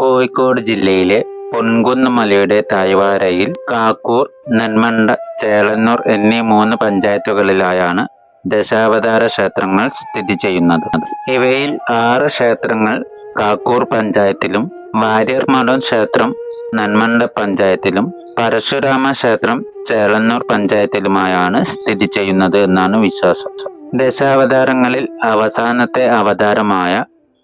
കോഴിക്കോട് ജില്ലയിലെ പൊൻകുന്ന് മലയുടെ തായ്വാരയിൽ കാക്കൂർ നന്മണ്ട ചേളന്നൂർ എന്നീ മൂന്ന് പഞ്ചായത്തുകളിലായാണ് ദശാവതാര ക്ഷേത്രങ്ങൾ സ്ഥിതി ചെയ്യുന്നത്. ഇവയിൽ ആറ് ക്ഷേത്രങ്ങൾ കാക്കൂർ പഞ്ചായത്തിലും വാര്യർമഠം ക്ഷേത്രം നന്മണ്ട പഞ്ചായത്തിലും പരശുരാമ ക്ഷേത്രം ചേളന്നൂർ പഞ്ചായത്തിലുമായാണ് സ്ഥിതി ചെയ്യുന്നത് എന്നാണ് വിശ്വാസം. ദശാവതാരങ്ങളിൽ അവസാനത്തെ അവതാരമായ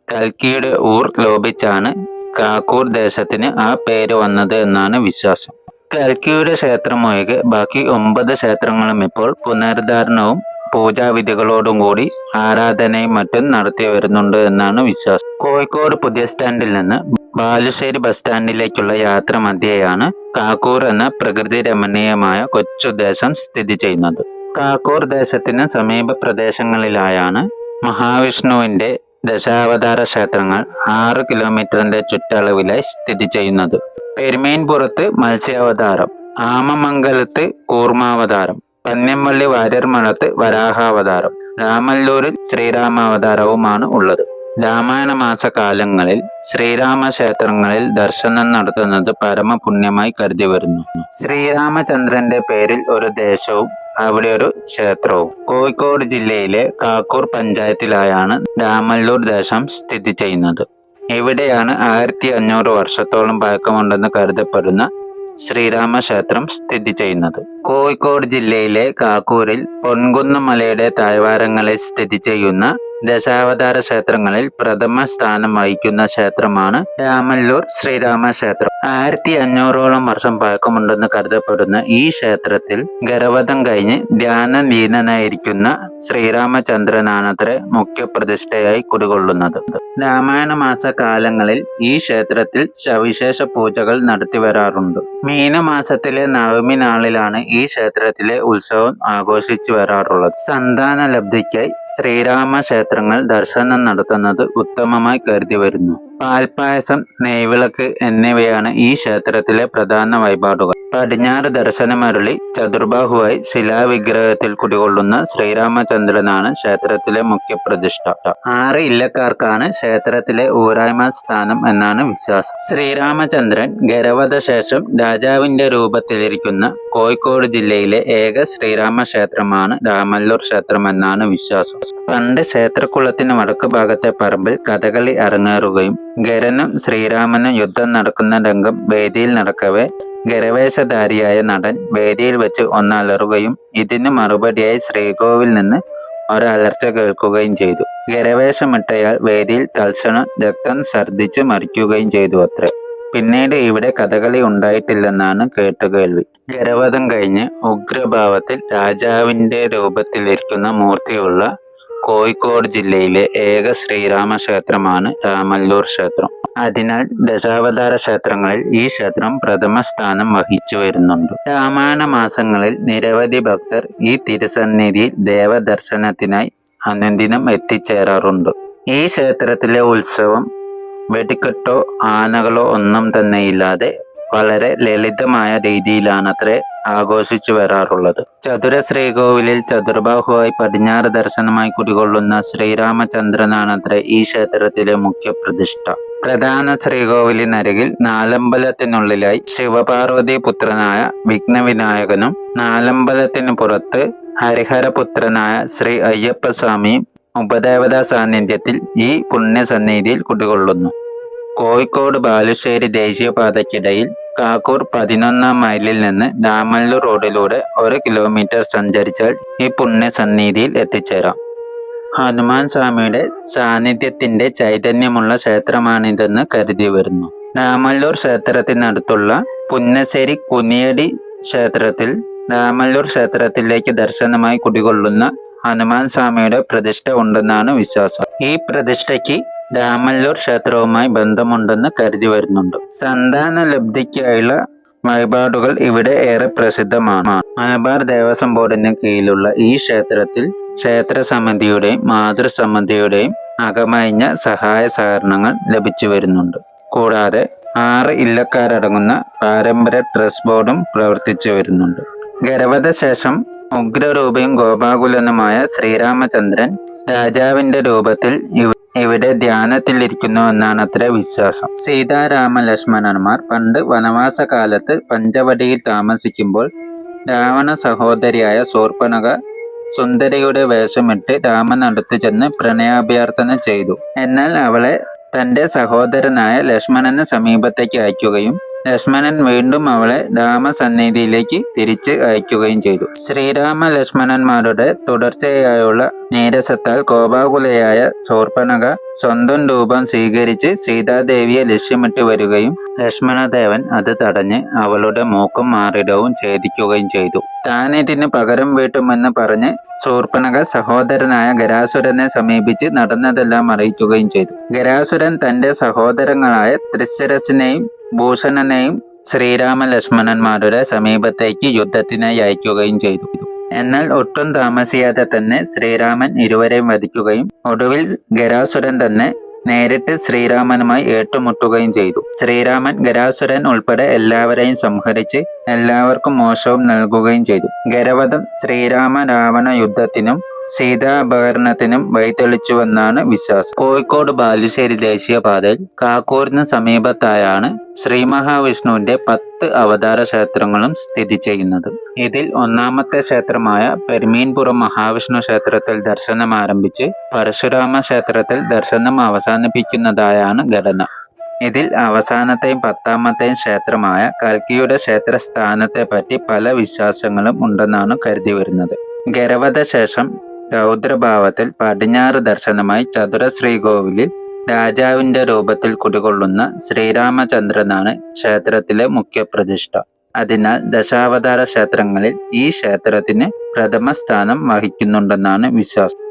കൽക്കിയുടെ ഊർ ലോപിച്ചാണ് കാക്കൂർ ദേശത്തിന് ആ പേര് വന്നത് എന്നാണ് വിശ്വാസം. കൽക്കിയുടെ ക്ഷേത്രം ഒഴികെ ബാക്കി ഒമ്പത് ക്ഷേത്രങ്ങളും ഇപ്പോൾ പുനരുദ്ധാരണവും പൂജാവിധികളോടും കൂടി ആരാധനയും മറ്റും നടത്തി വരുന്നുണ്ട് എന്നാണ് വിശ്വാസം. കോഴിക്കോട് പുതിയ സ്റ്റാൻഡിൽ നിന്ന് ബാലുശ്ശേരി ബസ് സ്റ്റാൻഡിലേക്കുള്ള യാത്ര മധ്യേയാണ് കാക്കൂർ എന്ന പ്രകൃതി രമണീയമായ കൊച്ചു ദേശം സ്ഥിതി ചെയ്യുന്നത്. കാക്കൂർ ദേശത്തിന് സമീപ പ്രദേശങ്ങളിലായാണ് മഹാവിഷ്ണുവിന്റെ ദശാവതാര ക്ഷേത്രങ്ങൾ ആറ് കിലോമീറ്ററിന്റെ ചുറ്റളവിലായി സ്ഥിതി ചെയ്യുന്നത്. പെരുമേൻപുറത്ത് മത്സ്യാവതാരം ആമമംഗലത്ത് കൂർമാവതാരം പന്ന്യമ്പള്ളി വാര്യർമണത്ത് വരാഹാവതാരം രാമല്ലൂരിൽ ശ്രീരാമാവതാരവുമാണ് ഉള്ളത്. രാമായണ മാസകാലങ്ങളിൽ ശ്രീരാമ ക്ഷേത്രങ്ങളിൽ ദർശനം നടത്തുന്നത് പരമപുണ്യമായി കരുതി വരുന്നു. ശ്രീരാമചന്ദ്രന്റെ പേരിൽ ഒരു ദേശവും അവിടെ ഒരു ക്ഷേത്രവും. കോഴിക്കോട് ജില്ലയിലെ കാക്കൂർ പഞ്ചായത്തിലായാണ് രാമല്ലൂർ ദേശം സ്ഥിതി ചെയ്യുന്നത്. ഇവിടെയാണ് ആയിരത്തി അഞ്ഞൂറ് വർഷത്തോളം പഴക്കമുണ്ടെന്ന് കരുതപ്പെടുന്ന ശ്രീരാമ ക്ഷേത്രം സ്ഥിതി ചെയ്യുന്നത്. കോഴിക്കോട് ജില്ലയിലെ കാക്കൂരിൽ പൊൻകുന്ന് മലയുടെ സ്ഥിതി ചെയ്യുന്ന ദശാവതാര ക്ഷേത്രങ്ങളിൽ പ്രഥമ സ്ഥാനം വഹിക്കുന്ന ക്ഷേത്രമാണ് രാമല്ലൂർ ശ്രീരാമ ക്ഷേത്രം. ആയിരത്തി അഞ്ഞൂറോളം വർഷം പഴക്കമുണ്ടെന്ന് കരുതപ്പെടുന്ന ഈ ക്ഷേത്രത്തിൽ ഗരവധം കഴിഞ്ഞ് ധ്യാനലീനനായിരിക്കുന്ന ശ്രീരാമചന്ദ്രനാണത്രേ മുഖ്യപ്രതിഷ്ഠയായി കുടികൊള്ളുന്നത്. രാമായണ മാസ കാലങ്ങളിൽ ഈ ക്ഷേത്രത്തിൽ സവിശേഷ പൂജകൾ നടത്തി വരാറുണ്ട്. മീനമാസത്തിലെ നവമി നാളിലാണ് ഈ ക്ഷേത്രത്തിലെ ഉത്സവം ആഘോഷിച്ചു വരാറുള്ളത്. സന്താന ലബ്ധിക്കായി ശ്രീരാമ ക്ഷേത്രങ്ങൾ ദർശനം നടത്തുന്നത് ഉത്തമമായി കരുതി വരുന്നു. പാൽപ്പായസം നെയ്വിളക്ക് എന്നിവയാണ് ഈ ക്ഷേത്രത്തിലെ പ്രധാന വഴിപാടുകൾ. പടിഞ്ഞാറ് ദർശനമരുളി ചതുർബാഹുവായി ശിലാവിഗ്രഹത്തിൽ കുടികൊള്ളുന്ന ശ്രീരാമചന്ദ്രനാണ് ക്ഷേത്രത്തിലെ മുഖ്യപ്രതിഷ്ഠ ആറ് ഇല്ലക്കാർക്കാണ് ക്ഷേത്രത്തിലെ ഊരായ്മ സ്ഥാനം എന്നാണ് വിശ്വാസം. ശ്രീരാമചന്ദ്രൻ ഗരവധ ശേഷം രാജാവിന്റെ രൂപത്തിലിരിക്കുന്ന കോഴിക്കോട് ജില്ലയിലെ ഏക ശ്രീരാമ ക്ഷേത്രമാണ് രാമല്ലൂർ ക്ഷേത്രം എന്നാണ് വിശ്വാസം. പണ്ട് ക്ഷേത്രക്കുളത്തിന് വടക്ക് ഭാഗത്തെ പറമ്പിൽ കഥകളി അരങ്ങേറുകയും ഗരനും ശ്രീരാമനും യുദ്ധം നടക്കുന്ന രംഗം വേദിയിൽ നടക്കവേ ഗരവേഷധാരിയായ നടൻ വേദിയിൽ വെച്ച് ഒന്നലറുകയും ഇതിന് മറുപടിയായി ശ്രീകോവിൽ നിന്ന് ഒരലർച്ച കേൾക്കുകയും ചെയ്തു. ഗരവേഷമിട്ടയാൾ വേദിയിൽ തൽക്ഷണം രക്തം ഛർദ്ദിച്ച് മരിക്കുകയും ചെയ്തു അത്രേ. പിന്നീട് ഇവിടെ കഥകളി ഉണ്ടായിട്ടില്ലെന്നാണ് കേട്ടുകേൾവി ഗരവധം കഴിഞ്ഞ് ഉഗ്രഭാവത്തിൽ രാജാവിന്റെ രൂപത്തിലിരിക്കുന്ന മൂർത്തിയുള്ള കോഴിക്കോട് ജില്ലയിലെ ഏക ശ്രീരാമ ക്ഷേത്രമാണ് രാമല്ലൂർ ക്ഷേത്രം. അതിനാൽ ദശാവതാര ക്ഷേത്രങ്ങളിൽ ഈ ക്ഷേത്രം പ്രഥമ സ്ഥാനം വഹിച്ചു വരുന്നുണ്ട്. രാമായണ മാസങ്ങളിൽ നിരവധി ഭക്തർ ഈ തിരുസന്നിധി ദേവദർശനത്തിനായി അനുദിനം എത്തിച്ചേരാറുണ്ട്. ഈ ക്ഷേത്രത്തിലെ ഉത്സവം വെടിക്കെട്ടോ ആനകളോ ഒന്നും തന്നെയില്ലാതെ വളരെ ലളിതമായ രീതിയിലാണത്രേ ആഘോഷിച്ചു വരാറുള്ളത്. ചതുര ശ്രീകോവിലിൽ ചതുർബാഹുവായി പടിഞ്ഞാറ് ദർശനമായി കുടികൊള്ളുന്ന ശ്രീരാമചന്ദ്രനാണത്രേ ഈ ക്ഷേത്രത്തിലെ മുഖ്യ പ്രതിഷ്ഠ. പ്രധാന ശ്രീകോവിലിനരികിൽ നാലമ്പലത്തിനുള്ളിലായി ശിവപാർവതി പുത്രനായ വിഘ്നവിനായകനും നാലമ്പലത്തിന് പുറത്ത് ഹരിഹരപുത്രനായ ശ്രീ അയ്യപ്പസ്വാമിയും ഉപദേവതാ സാന്നിധ്യത്തിൽ ഈ പുണ്യസന്നിധിയിൽ കുടികൊള്ളുന്നു. കോഴിക്കോട് ബാലുശ്ശേരി ദേശീയപാതയ്ക്കിടയിൽ കാക്കൂർ പതിനൊന്നാം മൈലിൽ നിന്ന് രാമല്ലൂർ റോഡിലൂടെ ഒരു കിലോമീറ്റർ സഞ്ചരിച്ചാൽ ഈ പുണ്യസന്നിധിയിൽ എത്തിച്ചേരാം. ഹനുമാൻ സ്വാമിയുടെ സാന്നിധ്യത്തിന്റെ ചൈതന്യമുള്ള ക്ഷേത്രമാണിതെന്ന് കരുതി വരുന്നു. രാമല്ലൂർ ക്ഷേത്രത്തിനടുത്തുള്ള പുന്നശ്ശേരി കുനിയടി ക്ഷേത്രത്തിൽ രാമല്ലൂർ ക്ഷേത്രത്തിലേക്ക് ദർശനമായി കുടികൊള്ളുന്ന ഹനുമാൻ സ്വാമിയുടെ പ്രതിഷ്ഠ ഉണ്ടെന്നാണ് വിശ്വാസം. ഈ പ്രതിഷ്ഠയ്ക്ക് രാമല്ലൂർ ക്ഷേത്രവുമായി ബന്ധമുണ്ടെന്ന് കരുതി വരുന്നുണ്ട്. സന്താന ലബ്ധിക്കായുള്ള വഴിപാടുകൾ ഇവിടെ ഏറെ പ്രസിദ്ധമാണ്. മലബാർ ദേവസ്വം ബോർഡിന് കീഴിലുള്ള ഈ ക്ഷേത്രത്തിൽ ക്ഷേത്ര സമിതിയുടെയും മാതൃസമിതിയുടെയും അകമഴിഞ്ഞ സഹായ സഹകരണങ്ങൾ ലഭിച്ചു വരുന്നുണ്ട്. കൂടാതെ ആറ് ഇല്ലക്കാരടങ്ങുന്ന പാരമ്പര്യ ട്രസ്റ്റ് ബോർഡും പ്രവർത്തിച്ചു വരുന്നുണ്ട്. ഗർഭത ശേഷം ഉഗ്രരൂപിയും ഗോപാകുലനുമായ ശ്രീരാമചന്ദ്രൻ രാജാവിന്റെ രൂപത്തിൽ ഇവിടെ ധ്യാനത്തിലിരിക്കുന്നു എന്നാണ് അത്ര വിശ്വാസം. സീതാരാമ ലക്ഷ്മണന്മാർ പണ്ട് വനവാസ കാലത്ത് പഞ്ചവടിയിൽ താമസിക്കുമ്പോൾ രാവണ സഹോദരിയായ ശൂർപ്പണക സുന്ദരിയുടെ വേഷമിട്ട് രാമനടുത്ത് ചെന്ന് പ്രണയാഭ്യർത്ഥന ചെയ്തു. എന്നാൽ അവളെ തന്റെ സഹോദരനായ ലക്ഷ്മണന് സമീപത്തേക്ക് അയക്കുകയും ലക്ഷ്മണൻ വീണ്ടും അവളെ രാമസന്നിധിയിലേക്ക് തിരിച്ച് അയക്കുകയും ചെയ്തു. ശ്രീരാമ ലക്ഷ്മണന്മാരുടെ തുടർച്ചയായുള്ള നീരസത്താൽ കോപാകുലയായ ശൂർപ്പണക സ്വന്തം രൂപം സ്വീകരിച്ച് സീതാദേവിയെ ലക്ഷ്യമിട്ട് വരികയും ലക്ഷ്മണദേവൻ അത് തടഞ്ഞ് അവളുടെ മൂക്കും മാറിടവും ഛേദിക്കുകയും ചെയ്തു. താനിതിന് പകരം വീട്ടുമെന്ന് പറഞ്ഞ് ശൂർപ്പണക സഹോദരനായ ഗരാസുരനെ സമീപിച്ച് നടന്നതെല്ലാം അറിയിക്കുകയും ചെയ്തു. ഗരാസുരൻ തന്റെ സഹോദരങ്ങളായ തൃശരസിനെയും ഭൂഷണനെയും ശ്രീരാമ ലക്ഷ്മണന്മാരുടെ സമീപത്തേക്ക് യുദ്ധത്തിനായി അയക്കുകയും ചെയ്തു. എന്നാൽ ഒട്ടും താമസിയാതെ തന്നെ ശ്രീരാമൻ ഇരുവരെയും വധിക്കുകയും ഒടുവിൽ ഗരാസുരൻ തന്നെ നേരിട്ട് ശ്രീരാമനുമായി ഏറ്റുമുട്ടുകയും ചെയ്തു. ശ്രീരാമൻ ഗരാസുരൻ ഉൾപ്പെടെ എല്ലാവരെയും സംഹരിച്ച് എല്ലാവർക്കും മോശവും നൽകുകയും ചെയ്തു. ഗരവധം ശ്രീരാമ രാവണ യുദ്ധത്തിനും സീതാപകരണത്തിനും വഴിതെളിച്ചുവെന്നാണ് വിശ്വാസം. കോഴിക്കോട് ബാലുശ്ശേരി ദേശീയപാതയിൽ കാക്കൂറിന് സമീപത്തായാണ് ശ്രീ മഹാവിഷ്ണുവിന്റെ പത്ത് അവതാര ക്ഷേത്രങ്ങളും സ്ഥിതി ചെയ്യുന്നത്. ഇതിൽ ഒന്നാമത്തെ ക്ഷേത്രമായ പെരുമീൻപുറം മഹാവിഷ്ണു ക്ഷേത്രത്തിൽ ദർശനം ആരംഭിച്ച് പരശുരാമ ക്ഷേത്രത്തിൽ ദർശനം അവസാനിപ്പിക്കുന്നതായാണ് ഘടന. ഇതിൽ അവസാനത്തെയും പത്താമത്തെയും ക്ഷേത്രമായ കൽക്കിയുടെ ക്ഷേത്ര സ്ഥാനത്തെ പറ്റി പല വിശ്വാസങ്ങളും ഉണ്ടെന്നാണ് കരുതി വരുന്നത് ഗരവധ ശേഷം രൗദ്രഭാവത്തിൽ പടിഞ്ഞാറ് ദർശനമായി ചതുര ശ്രീകോവിലിൽ രാജാവിന്റെ രൂപത്തിൽ കുടികൊള്ളുന്ന ശ്രീരാമചന്ദ്രനാണ് ക്ഷേത്രത്തിലെ മുഖ്യപ്രതിഷ്ഠ അതിനാൽ ദശാവതാര ക്ഷേത്രങ്ങളിൽ ഈ ക്ഷേത്രത്തിന് പ്രഥമ സ്ഥാനം വഹിക്കുന്നുണ്ടെന്നാണ് വിശ്വാസം.